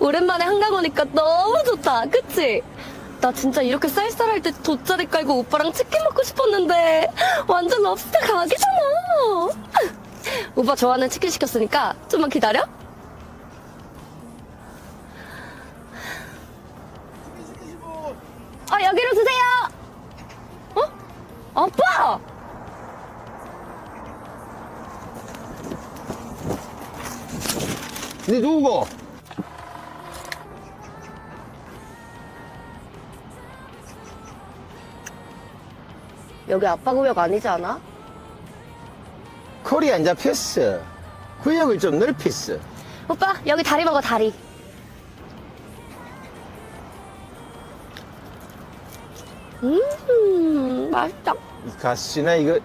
오랜만에 한강 오니까 너무 좋다. 그치? 나 진짜 이렇게 쌀쌀할 때 돗자리 깔고 오빠랑 치킨 먹고 싶었는데 완전 럽스터 가게잖아. 오빠 좋아하는 치킨 시켰으니까 좀만 기다려. 아 여기로 주세요. 어? 아빠! 네 누구고? 여기 아빠 구역 아니지 않아? 콜이 안 잡혔어. 구역을 좀 넓혔어. 오빠 여기 다리 먹어 다리. 음 맛있다. 이 가수나 이거